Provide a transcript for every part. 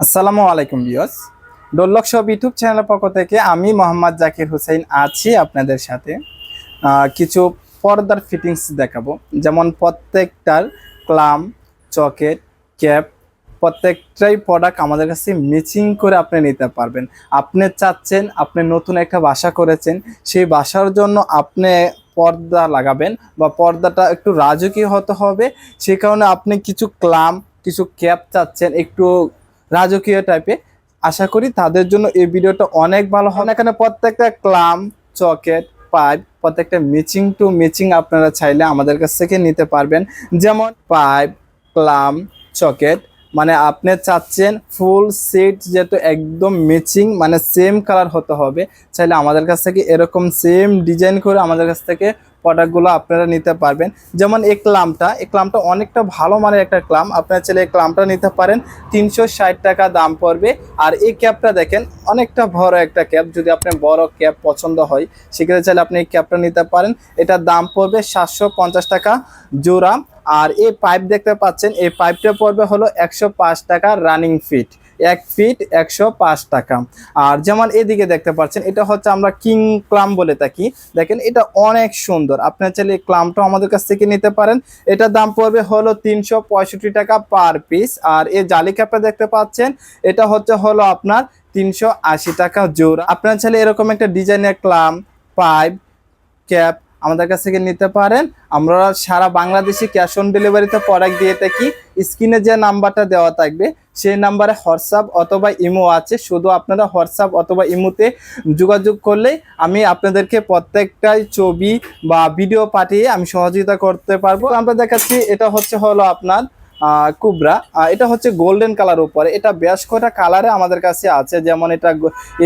আসসালামু আলাইকুম বিয়স ডোল্লক সব ইউটিউব চ্যানেলের পক্ষ থেকে আমি মোহাম্মদ জাকির হুসাইন আছি আপনাদের সাথে। কিছু পর্দার ফিটিংস দেখাবো। যেমন প্রত্যেকটার ক্লাম, চকেট, ক্যাপ, প্রত্যেকটাই প্রোডাক্ট আমাদের কাছে মিচিং করে আপনি নিতে পারবেন। আপনি চাচ্ছেন, আপনি নতুন একটা বাসা করেছেন, সেই বাসার জন্য আপনি পর্দা লাগাবেন বা পর্দাটা একটু রাজকীয় হতে হবে। সেই কারণে আপনি কিছু ক্লাম, কিছু ক্যাপ চাচ্ছেন, একটু রাজকীয় টাইপে আশা করি তাদের জন্য এই ভিডিওটা অনেক ভালো হবে। এখানে প্রত্যেকটা ক্লাম চকেট পাইপ প্রত্যেকটা মিচিং টু মিচিং আপনারা চাইলে আমাদের কাছ থেকে নিতে পারবেন। যেমন পাইপ ক্লাম চকেট মানে আপনি চাচ্ছেন ফুল সেট যেহেতু একদম ম্যাচিং মানে সেম কালার হতে হবে। চাইলে আমাদের কাছ থেকে এরকম সেম ডিজাইন করে আমাদের কাছ থেকে প্রোডাক্টগুলো আপনারা নিতে পারবেন। যেমন এই ক্লামটা এই ক্লামটা অনেকটা ভালো মানের একটা ক্লাম। আপনারা চাইলে এই ক্লামটা নিতে পারেন। তিনশো ষাট টাকা দাম পড়বে। আর এই ক্যাপটা দেখেন, অনেকটা বড় একটা ক্যাপ। যদি আপনার বড় ক্যাপ পছন্দ হয়, সেক্ষেত্রে চাইলে আপনি এই ক্যাপটা নিতে পারেন। এটার দাম পড়বে সাতশো পঞ্চাশ টাকা জোড়া। আর এই পাইপ দেখতে পাচ্ছেন, এই পাইপটা পড়বে হলো একশো পাঁচ টাকা রানিং ফিট। এক ফিট একশো পাঁচ টাকা। আর যেমন এদিকে দেখতে পাচ্ছেন, এটা হচ্ছে আমরা কিং ক্লাম বলে থাকি। দেখেন, এটা অনেক সুন্দর। আপনার চাইলে ক্লামটা আমাদের কাছ থেকে নিতে পারেন। এটার দাম পড়বে হলো তিনশো পঁয়ষট্টি টাকা পার পিস আর এই জালি ক্যাপটা দেখতে পাচ্ছেন, এটা হচ্ছে হলো আপনার তিনশো আশি টাকা জোড়া। আপনার চাইলে এরকম একটা ডিজাইনের ক্লাম পাইপ ক্যাপ আমাদের কাছ থেকে নিতে পারেন। আমরা সারা বাংলাদেশে ক্যাশ অন ডেলিভারিতে প্রোডাক্ট দিয়ে থাকি। স্ক্রিনে যে নাম্বারটা দেওয়া থাকবে সেই নাম্বারে হোয়াটসঅ্যাপ অথবা ইমো আছে। শুধু আপনারা হোয়াটসঅ্যাপ অথবা ইমোতে যোগাযোগ করলেই আমি আপনাদেরকে প্রত্যেকটাই ছবি বা ভিডিও পাঠিয়ে আমি সহযোগিতা করতে পারব। আমরা দেখাচ্ছি, এটা হচ্ছে হলো আপনার কুবরা। এটা হচ্ছে গোল্ডেন কালার উপরে। এটা বেশ কয়টা কালারে আমাদের কাছে আছে। যেমন এটা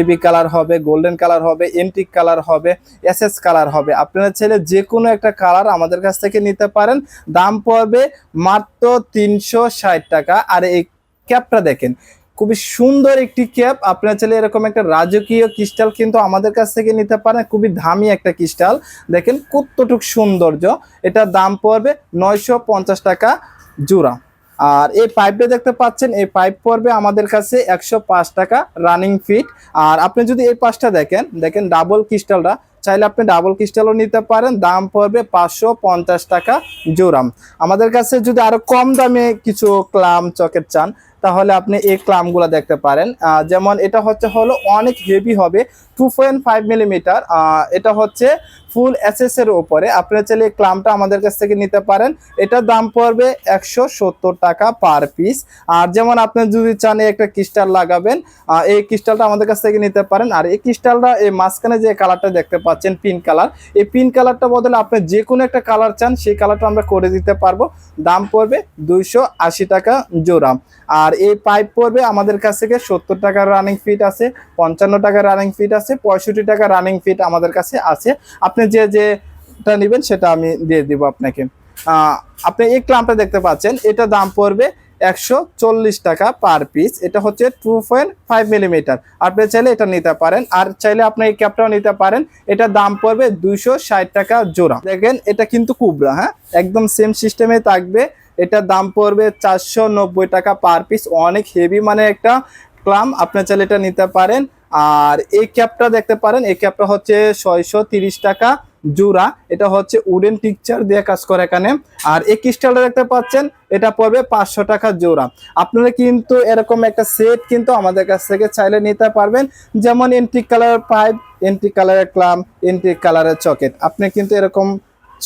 এবি কালার হবে গোল্ডেন কালার হবে এন্টিক কালার হবে এস এস কালার হবে। আপনারা চাইলে যে কোনো একটা কালার আমাদের কাছ থেকে নিতে পারেন। দাম পড়বে মাত্র তিনশো ষাট টাকা। আর এই ক্যাপটা দেখেন। খুবই সুন্দর একটি ক্যাপ। আপনারা চাইলে এরকম একটা রাজকীয় ক্রিস্টাল কিন্তু আমাদের কাছ থেকে নিতে পারেন। খুবই দামি একটা ক্রিস্টাল। দেখেন কতটুক সৌন্দর্য। এটার দাম পড়বে নয়শো পঞ্চাশ টাকা জোড়া। আর এই পাইপটা দেখতে পাচ্ছেন, এই পাইপ পড়বে আমাদের কাছে একশো পাঁচ টাকা রানিং ফিট। আর আপনি যদি এই পাশটা দেখেন দেখেন ডাবল ক্রিস্টালটা। চাইলে আপনি ডাবল ক্রিস্টালও নিতে পারেন। দাম পড়বে পাঁচশো পঞ্চাশ টাকা জোরাম আমাদের কাছে যদি আরও কম দামে কিছু ক্লাম চকেট চান তাহলে আপনি এই ক্লামগুলো দেখতে পারেন। যেমন এটা হচ্ছে হলো অনেক হেভি হবে টু পয়েন্ট ফাইভ মিলিমিটার এটা হচ্ছে ফুল এসএস এর উপরে। আপনারা চাইলে এই ক্লামটা আমাদের কাছ থেকে নিতে পারেন। এটার দাম পড়বে একশো সত্তর টাকা পার পিস আর যেমন আপনি যদি চান একটা ক্রিস্টাল লাগাবেন এই ক্রিস্টালটা আমাদের কাছ থেকে নিতে পারেন। আর এই ক্রিস্টালটা এই মাঝখানে যে কালারটা দেখতে পাচ্ছেন পিঙ্ক কালার এই পিঙ্ক কালারটা বদলে আপনি যে কোনো একটা কালার চান, সেই কালারটা আমরা করে দিতে পারব। দাম পড়বে দুইশো আশি টাকা জোড়া। আর এই পাইপ পড়বে আমাদের কাছ থেকে সত্তর টাকার রানিং ফিট আছে, পঞ্চান্ন টাকার রানিং ফিট আছে, পঁয়ষট্টি টাকা রানিং ফিট আমাদের কাছে আছে। আপনি যে, যেটা নেবেন সেটা আমি দিয়ে দিব আপনাকে। আপনি এই ক্লাম্পটা দেখতে পাচ্ছেন, এটা দাম পড়বে একশো চল্লিশ টাকা পার পিস এটা হচ্ছে টু পয়েন্ট ফাইভ মিলিমিটার আপনি চাইলে এটা নিতে পারেন, আর চাইলে আপনি এই ক্যাপটাও নিতে পারেন। এটা দাম পড়বে দুইশো ষাট টাকা জোড়া। দেখেন, এটা কিন্তু কুবরা হ্যাঁ? একদম সেম সিস্টেমে থাকবে। এটার দাম পড়বে চারশো নব্বই টাকা পার পিস অনেক হেভি মানে একটা ক্লাম আপনি চাইলে এটা নিতে পারেন। আর এই ক্যাপটা দেখতে পারেন, এই ক্যাপটা হচ্ছে ছয়শো টাকা। জোড়া, এটা হচ্ছে উডেন পিকচার দিয়ে কাজ করে এখানে। আর এই ক্রিস্টালটা দেখতে পাচ্ছেন, এটা পড়বে পাঁচশো টাকা জোড়া। আপনারা কিন্তু এরকম একটা সেট কিন্তু আমাদের কাছ থেকে চাইলে নিতে পারবেন। যেমন এন্টিক কালারের পাইপ এন্টিক কালারের ক্লাম এন্টিক কালারের চকেট আপনি কিন্তু এরকম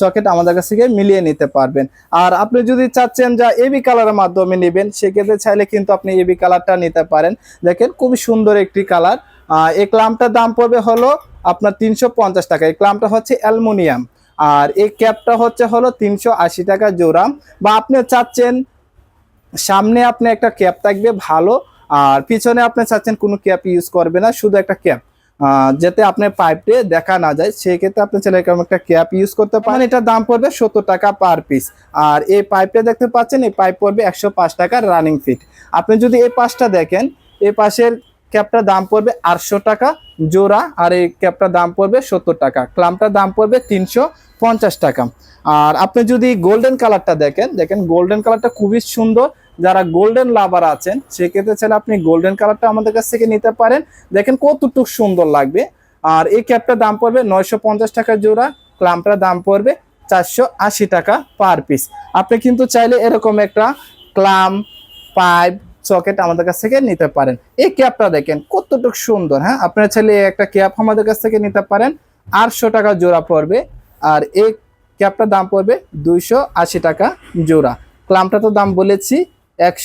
চকেট আমাদের কাছ থেকে মিলিয়ে নিতে পারবেন। আর আপনি যদি চাচ্ছেন যা এবি কালারের মাধ্যমে নেবেন, সেক্ষেত্রে চাইলে কিন্তু আপনি এবি কালারটা নিতে পারেন। দেখেন, খুবই সুন্দর একটি কালার এই ক্লামটার দাম পড়বে হলো আপনার তিনশো পঞ্চাশ টাকা। এই ক্লামটা হচ্ছে অ্যালুমিনিয়াম। আর এই ক্যাপটা হচ্ছে হলো তিনশো আশি টাকা জোড়া। বা আপনি চাচ্ছেন, সামনে আপনি একটা ক্যাপ থাকবে ভালো, আর পিছনে আপনি চাচ্ছেন কোনো ক্যাপ ইউজ করবে না, শুধু একটা ক্যাপ। যাতে আপনার পাইপে দেখা না যায় সেই ক্ষেত্রে আপনি চাইলে এরকম একটা ক্যাপ ইউজ করতে পারেন। এটার দাম পড়বে সত্তর টাকা পার পিস। আর এই পাইপটা দেখতে পাচ্ছেন, এই পাইপ পড়বে একশো পাঁচ টাকা রানিং ফিট। আপনি যদি এই পাশটা দেখেন, এই পাশের ক্যাপটার দাম পড়বে আটশো টাকা জোড়া আর এই ক্যাপটার দাম পড়বে সত্তর টাকা। ক্লামটার দাম পড়বে তিনশো পঞ্চাশ টাকা। আর আপনি যদি গোল্ডেন কালারটা দেখেন দেখেন গোল্ডেন কালারটা খুবই সুন্দর। যারা গোল্ডেন লাভার আছেন, সেক্ষেত্রে চাইলে আপনি গোল্ডেন কালারটা আমাদের কাছ থেকে নিতে পারেন। দেখেন কতটুকু সুন্দর লাগবে। আর এই ক্যাপটার দাম পড়বে নয়শো পঞ্চাশ টাকা জোড়া। ক্লামটার দাম পড়বে চারশো আশি টাকা পার পিস আপনি কিন্তু চাইলে এরকম একটা ক্লাম পাইপ সকেট আমাদের কাছ থেকে নিতে পারেন। এই ক্যাপটা দেখেন কতটুকু সুন্দর হ্যাঁ? আপনার ছেলে একটা ক্যাপ আমাদের কাছ থেকে নিতে পারেন। আটশো টাকা জোড়া পড়বে আর এই ক্যাপটার দাম পড়বে দুইশো আশি টাকা জোড়া। ক্লামটা তো দাম বলেছি, এক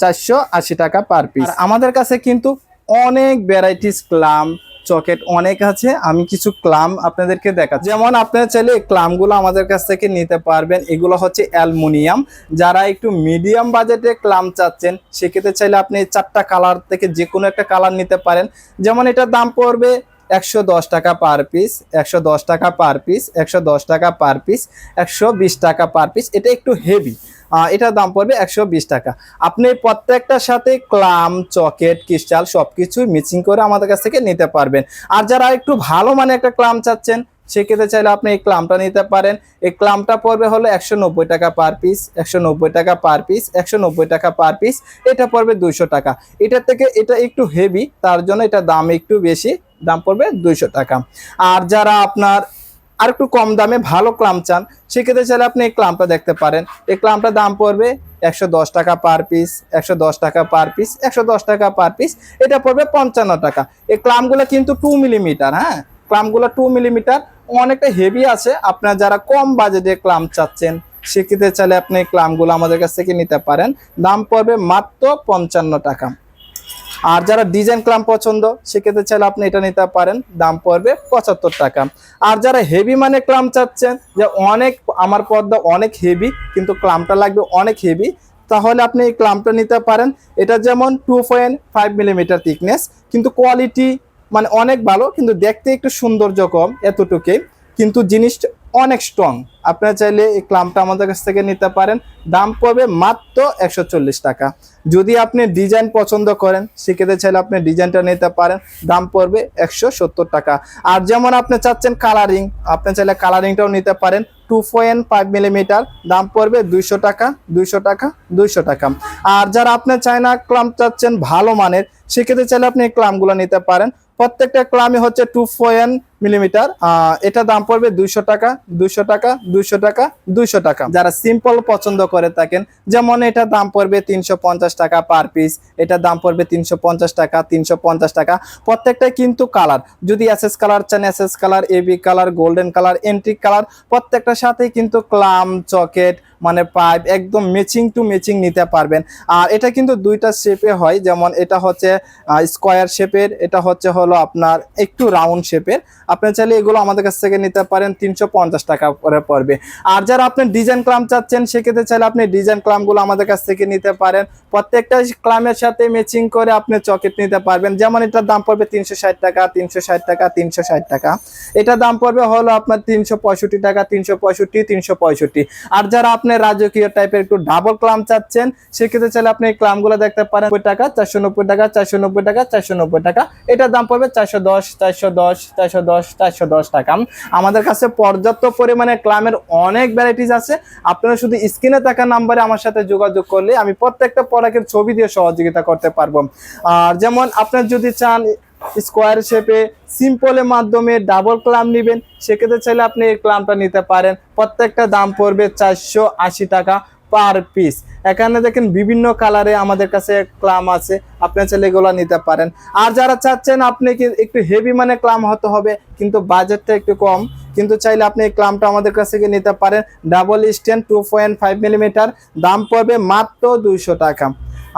চারশো টাকা পার পিস আমাদের কাছে কিন্তু অনেক ভ্যারাইটিস ক্লাম চকেট অনেক আছে, আমি কিছু ক্লাম আপনাদেরকে দেখা যেমন আপনারা চাইলে ক্লামগুলো আমাদের কাছ থেকে নিতে পারবেন, এগুলো হচ্ছে অ্যালুমিনিয়াম। যারা একটু মিডিয়াম বাজেটে ক্লাম চাচ্ছেন, সেক্ষেত্রে চাইলে আপনি চারটা কালার থেকে যে কোনো একটা কালার নিতে পারেন। যেমন এটার দাম পড়বে একশো দশ টাকা পার পিস, একশো দশ টাকা পার পিস, একশো দশ টাকা পার পিস, একশো বিশ টাকা পার পিস। এটা একটু হেভি এটার দাম পড়বে একশো বিশ টাকা। আপনি প্রত্যেকটার সাথে ক্লাম, চকেট, ক্রিস্টাল সব কিছুই মিক্সিং করে আমাদের কাছ থেকে নিতে পারবেন। আর যারা একটু ভালো মানে একটা ক্লাম চাচ্ছেন, সেক্ষেত্রে চাইলে আপনি এই ক্লামটা নিতে পারেন। এই ক্লামটা পড়বে হলো একশো নব্বই টাকা পার পিস একশো নব্বই টাকা পার পিস একশো নব্বই টাকা পার পিস এটা পড়বে দুইশো টাকা। এটার থেকে এটা একটু হেভি তার জন্য এটা দাম একটু বেশি, দাম পড়বে দুইশো টাকা। আর যারা আপনার আর একটু কম দামে ভালো ক্লাম চান, সেক্ষেত্রে চাইলে আপনি এই ক্লামটা দেখতে পারেন। এই ক্লামটার দাম পড়বে একশো দশ টাকা পার পিস একশো দশ টাকা পার পিস একশো দশ টাকা পার পিস এটা পড়বে পঞ্চান্ন টাকা। এই ক্লামগুলো কিন্তু টু মিলিমিটার হ্যাঁ? ক্লামগুলো টু মিলিমিটার অনেকটা হেভি আছে। আপনার যারা কম বাজেটে ক্লাম চাচ্ছেন, সেক্ষেত্রে চাইলে আপনি এই ক্লামগুলো আমাদের কাছ থেকে নিতে পারেন। দাম পড়বে মাত্র পঞ্চান্ন টাকা। আর যারা ডিজাইন ক্লাম পছন্দ, সেক্ষেত্রে চাইলে আপনি এটা নিতে পারেন। দাম পড়বে পঁচাত্তর টাকা। আর যারা হেভি মানে ক্লাম চাচ্ছেন, যে অনেক, আমার পর্দা অনেক হেভি কিন্তু ক্লামটা লাগবে অনেক হেভি তাহলে আপনি এই ক্লামটা নিতে পারেন। এটা যেমন two point five millimetre thickness কিন্তু কোয়ালিটি মানে অনেক ভালো, কিন্তু দেখতে একটু সৌন্দর্য কম, এতটুকুই। কিন্তু জিনিসটা অনেক স্ট্রং আপনারা চাইলে এই ক্লামটা আমাদের কাছ থেকে নিতে পারেন। দাম পড়বে মাত্র একশো চল্লিশ টাকা। যদি আপনি ডিজাইন পছন্দ করেন, সেক্ষেত্রে চাইলে আপনি ডিজাইনটা নিতে পারেন। দাম পড়বে একশো সত্তর টাকা। আর যেমন আপনি চাচ্ছেন কালারিং আপনি চাইলে কালারিংটাও নিতে পারেন। টু পয়েন্ট ফাইভ মিলিমিটার দাম পড়বে দুইশো টাকা দুইশো টাকা দুইশো টাকা। আর যারা আপনি চায়না ক্লাম চাচ্ছেন ভালো মানের, সেক্ষেত্রে চাইলে আপনি ক্লামগুলো নিতে পারেন। প্রত্যেকটা ক্লামে হচ্ছে টু পয়েন্ট মিলিমিটার এটা দাম পড়বে দুইশো টাকা দুইশো টাকা দুইশো টাকা দুইশো টাকা। যারা সিম্পল পছন্দ করে থাকেন, যেমন এটা দাম পড়বে তিনশো পঞ্চাশ টাকা পার পিস এটা দাম পড়বে তিনশো পঞ্চাশ টাকা, তিনশো পঞ্চাশ টাকা। প্রত্যেকটাই কিন্তু কালার যদি এসএস কালার চান SS colour AB colour golden colour antique colour প্রত্যেকটার সাথে কিন্তু ক্লাম চকেট মানে পাইপ একদম ম্যাচিং টু ম্যাচিং নিতে পারবেন। আর এটা কিন্তু দুইটা শেপে হয়, যেমন এটা হচ্ছে স্কোয়ার শেপের এটা হচ্ছে হলো আপনার একটু রাউন্ড শেপের আপনি চাইলে এগুলো আমাদের কাছ থেকে নিতে পারেন তিনশো পঞ্চাশ টাকা করে পড়বে। আর যারা আপনি ডিজাইন ক্লাম চাচ্ছেন, সেক্ষেত্রে চাইলে আপনি ডিজাইন ক্লামগুলো আমাদের কাছ থেকে নিতে পারেন। প্রত্যেকটা ক্লামের সাথে ম্যাচিং করে আপনি চকেট নিতে পারবেন। যেমন এটার দাম পড়বে তিনশো ষাট টাকা, তিনশো ষাট টাকা, তিনশো ষাট টাকা। এটার দাম পড়বে হলো আপনার তিনশো পঁয়ষট্টি টাকা, তিনশো পঁয়ষট্টি, তিনশো আর যারা আপনি রাজকীয় টাইপের একটু ডাবল ক্লাম চাচ্ছেন, সেক্ষেত্রে চাইলে আপনি এই ক্লামগুলো দেখতে পারেন। টাকা, চারশো নব্বই টাকা, চারশো নব্বই টাকা, চারশো নব্বই টাকা। এটার দাম পড়বে চারশো দশ চারশো দশ চারশো দশ। চারশো দশ টাকা। আমাদের কাছে পর্যাপ্ত পরিমাণে ক্লামের অনেক ভ্যারাইটিস আছে। আপনারা শুধু স্ক্রিনে থাকা নাম্বারে আমার সাথে যোগাযোগ করলে আমি প্রত্যেকটা প্রোডাক্টের ছবি দিয়ে সহযোগিতা করতে পারব। আর যেমন আপনার যদি চান স্কোয়ার শেপে সিম্পলের মাধ্যমে ডাবল ক্লাম নেবেন, সেক্ষেত্রে চাইলে আপনি এই ক্লামটা নিতে পারেন। প্রত্যেকটা দাম পড়বে চারশো আশি টাকা। পার পিস এখানে দেখেন বিভিন্ন কালারে আমাদের কাছে ক্লাম আছে। আপনি চাইলে এগুলো নিতে পারেন। আর যারা চাচ্ছেন আপনি একটু হেভি মানে ক্লাম হতে হবে, কিন্তু বাজেটটা একটু কম, কিন্তু চাইলে আপনি এই ক্লামটা আমাদের কাছ থেকে নিতে পারেন। Double stand two point five millimetre দাম পড়বে মাত্র দুইশো টাকা।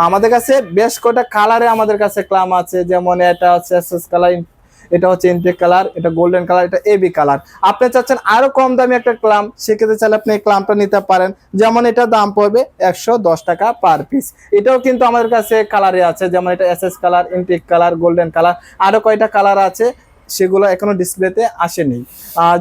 আমাদের কাছে বেশ কটা কালারে আমাদের কাছে ক্লাম আছে, যেমন এটা হচ্ছে কালার এটা হচ্ছে ইনটেক কালার এটা গোল্ডেন কালার এটা এবি কালার আপনি চাচ্ছেন আরও কম দামি একটা ক্লাম সেক্ষেত্রে চাইলে আপনি এই ক্লামটা নিতে পারেন। যেমন এটা দাম পড়বে একশো দশ টাকা পার পিস এটাও কিন্তু আমাদের কাছে কালারে আছে, যেমন এটা SS colour antique colour golden colour আরও কয়টা কালার আছে, সেগুলো এখনও ডিসপ্লেতে আসেনি।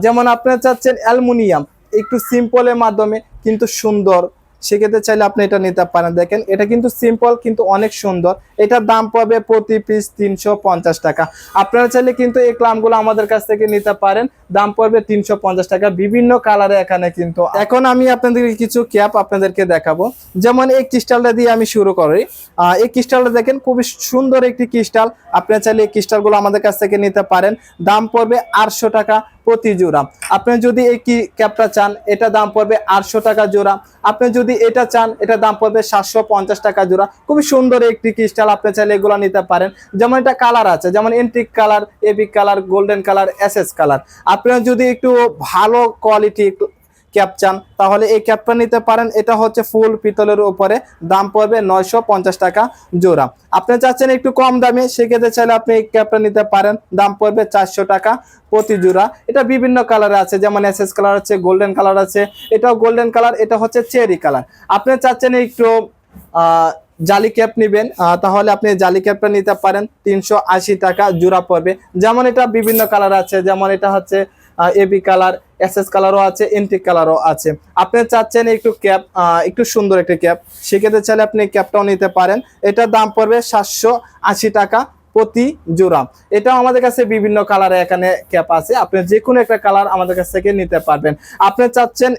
যেমন আপনারা চাচ্ছেন অ্যালুমিনিয়াম, একটু সিম্পলের মাধ্যমে, কিন্তু সুন্দর। সেক্ষেত্রে চাইলে আপনি এটা নিতে পারেন। দেখেন, এটা কিন্তু সিম্পল কিন্তু অনেক সুন্দর। এটার দাম পাবে প্রতি পিস তিনশো পঞ্চাশ টাকা। আপনারা চাইলে কিন্তু এই ক্লামগুলো আমাদের কাছ থেকে নিতে পারেন। দাম পড়বে তিনশো পঞ্চাশ টাকা। বিভিন্ন কালারে এখানে কিন্তু। এখন আমি আপনাদেরকে কিছু ক্যাপ আপনাদেরকে দেখাবো। যেমন এই ক্রিস্টালটা দিয়ে আমি শুরু করি। এই ক্রিস্টালটা দেখেন, খুবই সুন্দর একটি ক্রিস্টাল আপনারা চাইলে এই ক্রিস্টালগুলো আমাদের কাছ থেকে নিতে পারেন। দাম পড়বে আটশো টাকা। প্রতি জোড়া। আপনি যদি এই কি ক্যাপটা চান, এটা দাম পড়বে আটশো টাকা জোড়া। আপনি যদি এটা চান, এটা দাম পড়বে সাতশো পঞ্চাশ টাকা জোড়া। খুবই সুন্দর একটি ক্রিস্টাল আপনি চাইলে এগুলো নিতে পারেন। যেমন এটা কালার আছে, যেমন antique colour AB colour golden colour S S colour আপনারা যদি একটু ভালো কোয়ালিটি ক্যাপ চান, তাহলে এই ক্যাপটা নিতে পারেন। এটা হচ্ছে ফুল পিতলের উপরে। দাম পড়বে নয়শো পঞ্চাশ টাকা জোড়া। আপনি চাচ্ছেন একটু কম দামে, সেক্ষেত্রে চাইলে আপনি এই ক্যাপটা নিতে পারেন। দাম পড়বে চারশো টাকা প্রতি জোড়া। এটা বিভিন্ন কালারে আছে, যেমন এস এস কালার আছে, গোল্ডেন কালার আছে। এটাও গোল্ডেন কালার, এটা হচ্ছে চেরি কালার। আপনি চাচ্ছেন একটু জালি ক্যাপ নেবেন তাহলে আপনি জালি ক্যাপটা নিতে পারেন। তিনশো আশি টাকা জোড়া পড়বে। যেমন এটা বিভিন্ন কালার আছে, যেমন এটা হচ্ছে এবি কালার এস এস কালারও আছে এন্টিক কালারও আছে। আপনি চাচ্ছেন একটু ক্যাপ একটু সুন্দর একটা ক্যাপ সেক্ষেত্রে চাইলে আপনি ক্যাপটাও নিতে পারেন। এটার দাম পড়বে সাতশো আশি টাকা প্রতি জোড়া। এটাও আমাদের কাছে বিভিন্ন কালারে এখানে ক্যাপ আছে। আপনি যে কোনো একটা কালার আমাদের কাছ থেকে নিতে পারবেন। আপনি চাচ্ছেন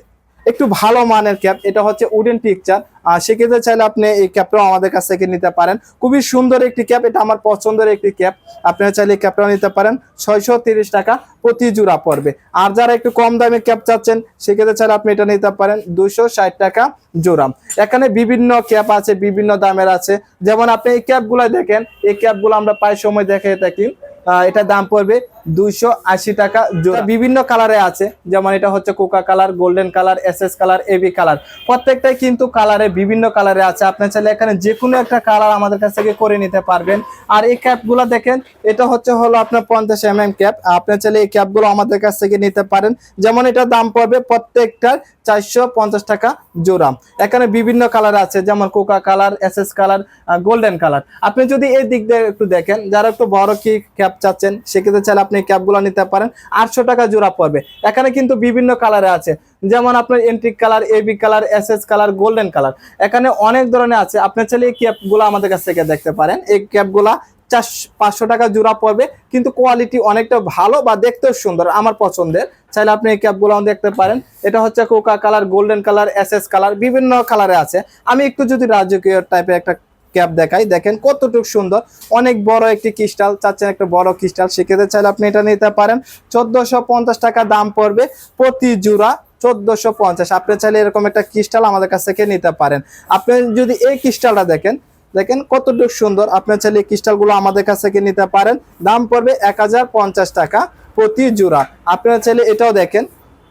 একটু ভালো মানের ক্যাপ, এটা হচ্ছে উডেন পিকচার সেক্ষেত্রে চাইলে আপনি এই ক্যাপটাও আমাদের কাছ থেকে নিতে পারেন। খুবই সুন্দর একটি ক্যাপ, এটা আমার পছন্দের একটি ক্যাপ। আপনারা চাইলে এই ক্যাপটাও নিতে পারেন। ছয়শো টাকা প্রতি জোড়া পড়বে। আর যারা একটু কম দামে ক্যাপ চাচ্ছেন, সেক্ষেত্রে চাইলে আপনি এটা নিতে পারেন। দুশো টাকা জোড়া। এখানে বিভিন্ন ক্যাপ আছে, বিভিন্ন দামের আছে। যেমন আপনি এই ক্যাপগুলো দেখেন, এই ক্যাপগুলো আমরা প্রায় সময় দেখে থাকি। এটা দাম পড়বে দুইশো আশি টাকা জোড়া। বিভিন্ন কালারে আছে যেমন এটা হচ্ছে Coca colour golden colour S S colour AB colour. প্রত্যেকটাই কিন্তু কালারে বিভিন্ন কালারে আছে। আপনি চাইলে এখানে যে কোনো একটা কালার আমাদের কাছ থেকে করে নিতে পারবেন। আর এই ক্যাপগুলো দেখেন এটা হচ্ছে হলো আপনার পঞ্চাশ এম এম ক্যাপ। আপনি চাইলে এই ক্যাপগুলো আমাদের কাছ থেকে নিতে পারেন। যেমন এটা দাম পড়বে প্রত্যেকটার চারশো পঞ্চাশ টাকা জোড়া। এখানে বিভিন্ন কালার আছে যেমন Coca colour S S colour golden colour. আপনি যদি এই দিক দিয়ে একটু দেখেন যারা একটু বড় কি ক্যাপ চাচ্ছেন সেক্ষেত্রে চাইলে আপনি ক্যাপগুলো নিতে পারেন। আটশো টাকা জোড়া পড়বে। এখানে কিন্তু বিভিন্ন কালারে আছে। যেমন আপনার antique colour AB colour S S colour golden colour এখানে অনেক ধরনের আছে। আপনি চাইলে এই ক্যাপগুলো আমাদের কাছ থেকে দেখতে পারেন। এই ক্যাপগুলা চার, পাঁচশো টাকা জোড়া পড়বে। কিন্তু কোয়ালিটি অনেকটা ভালো বা দেখতেও সুন্দর, আমার পছন্দের। চাইলে আপনি এই ক্যাপগুলো দেখতে পারেন। এটা হচ্ছে Coca colour golden colour S S colour বিভিন্ন কালারে আছে। আমি একটু যদি রাজকীয় টাইপের একটা ক্যাপ দেখাই। দেখেন কতটুকু সুন্দর। অনেক বড় একটি ক্রিস্টাল, চাচ্ছেন একটা বড় ক্রিস্টাল। সেক্ষেত্রে চাইলে আপনি এটা নিতে পারেন। চোদ্দশো টাকা দাম পড়বে প্রতি জোড়া চোদ্দশো পঞ্চাশ। আপনি চাইলে এরকম একটা ক্রিস্টাল আমাদের কাছ থেকে নিতে পারেন। আপনি যদি এই ক্রিস্টালটা দেখেন দেখেন কতটুকু সুন্দর। আপনি চাইলে এই ক্রিস্টালগুলো আমাদের কাছ থেকে নিতে পারেন। দাম পড়বে এক হাজার পঞ্চাশ টাকা প্রতি জোড়া। আপনারা চাইলে এটাও দেখেন।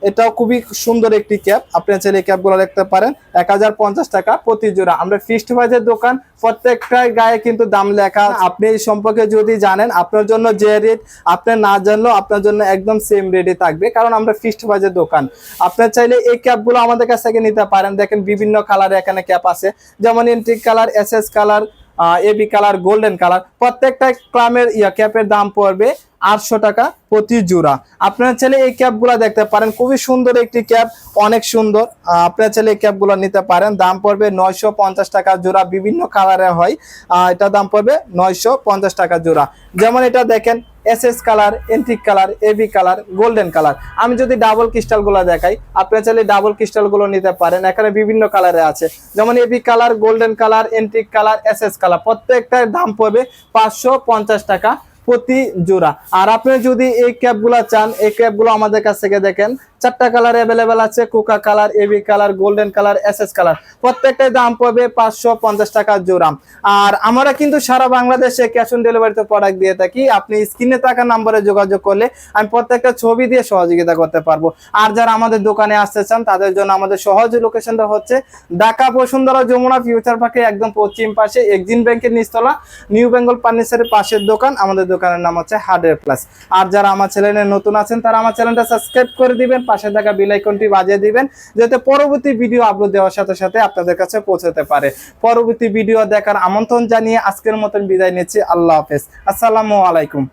এটাও খুবই সুন্দর একটি ক্যাপ। আপনারা চাইলে ক্যাপগুলো দেখতে পারেন। এক হাজার পঞ্চাশ টাকা প্রতি জোড়া। আমরা ফিস্ট বাজের দোকান প্রত্যেকটা গায়ে কিন্তু দাম লেখা আপনি এই সম্পর্কে যদি জানেন, আপনার জন্য যে রেট আপনি না জানলেও আপনার জন্য একদম সেম রেটে থাকবে। কারণ আমরা ফিস্ট বাজের দোকান। আপনার চাইলে এই ক্যাপগুলো আমাদের কাছ থেকে নিতে পারেন। দেখেন বিভিন্ন কালারে এখানে ক্যাপ আছে। যেমন antique colour S colour AB colour golden colour প্রত্যেকটা ক্লামের ইয়া, ক্যাপের দাম পড়বে। আটশো টাকা প্রতি জোড়া। আপনারা চাইলে এই ক্যাপগুলো দেখতে পারেন, খুবই সুন্দর একটি ক্যাপ, অনেক সুন্দর। আপনারা চাইলে এই ক্যাপগুলো নিতে পারেন, দাম পড়বে নয়শো পঞ্চাশ টাকা জোড়া, বিভিন্ন কালারে হয়। এটা দাম পড়বে নয়শো পঞ্চাশ টাকা জোড়া। যেমন এটা দেখেন S S colour antique colour AB colour golden colour আমি যদি ডাবল ক্রিস্টালগুলো দেখাই, আপনারা চাইলে ডাবল ক্রিস্টালগুলো নিতে পারেন, এখানে বিভিন্ন কালারে আছে। যেমন AB colour golden colour antique colour S S colour প্রত্যেকটার দাম পড়বে পাঁচশো পঞ্চাশ টাকা প্রতি জোড়া। আর আপনি যদি এই ক্যাপগুলা চান এই ক্যাপগুলো আমাদের কাছ থেকে দেখেন চারটা কালার অ্যাভেলেবেল আছে Coca colour AB colour golden colour S S colour প্রত্যেকটাই দাম পড়বে পাঁচশো পঞ্চাশ টাকা জোরাম আর আমরা কিন্তু সারা বাংলাদেশে ক্যাশ অন ডেলিভারিতে প্রোডাক্ট দিয়ে থাকি। আপনি স্ক্রিনে থাকা নাম্বারে যোগাযোগ করলে আমি প্রত্যেকটা ছবি দিয়ে সহযোগিতা করতে পারব। আর যারা আমাদের দোকানে আসতে চান, তাদের জন্য আমাদের সহজ লোকেশনটা হচ্ছে ঢাকা বসুন্ধরা যমুনা ফিউচার পার্কে একদম পশ্চিম পাশে এক্সিম ব্যাংকের নিচতলা নিউ বেঙ্গল ফার্নিচারের পাশের দোকান। আমাদের দোকানের নাম হচ্ছে হার্ডওয়্যার প্লাস আর যারা আমার চ্যানেলে নতুন আছেন, তারা আমার চ্যানেলটা সাবস্ক্রাইব করে দিবেন। পাশে থাকা বিলাইকনটি বাজিয়ে দিবেন, যাতে পরবর্তী ভিডিও আপলোড দেওয়ার সাথে সাথে আপনাদের কাছে পৌঁছাতে পারে। পরবর্তী ভিডিও দেখার আমন্ত্রণ জানিয়ে আজকের মতন বিদায় নিচ্ছি। আল্লাহ হাফেজ। আসসালামু আলাইকুম।